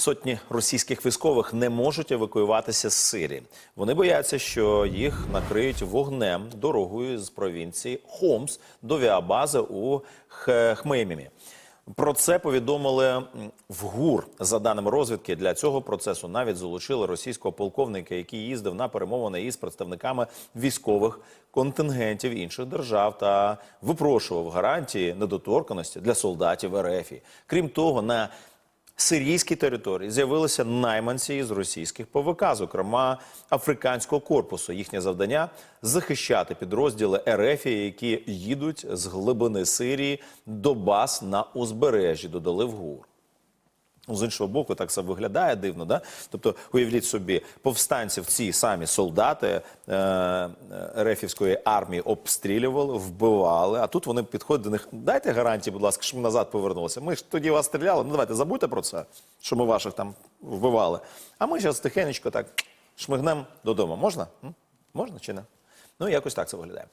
Сотні російських військових не можуть евакуюватися з Сирії. Вони бояться, що їх накриють вогнем дорогою з провінції Хомс до авіабази у Хмеймімі. Про це повідомили в ГУР. За даними розвідки, для цього процесу навіть залучили російського полковника, який їздив на перемовини із представниками військових контингентів інших держав та випрошував гарантії недоторканості для солдатів РФ. Крім того, на сирійській території з'явилися найманці із російських ПВК, зокрема африканського корпусу. Їхнє завдання захищати підрозділи РФ, які їдуть з глибини Сирії до баз на узбережжі. Додали в ГУР. Ну, З іншого боку, так це виглядає дивно. Да? Тобто, уявіть собі, повстанців ці самі солдати е, е, рефівської армії обстрілювали, вбивали. А тут вони підходять до них. Дайте гарантії, будь ласка, щоб ми назад повернулися. Ми ж тоді вас стріляли. Ну давайте забудьте про це, що ми ваших там вбивали. А ми зараз тихенечко так шмигнемо додому. Можна? М? Можна чи не? Ну, якось так це виглядає.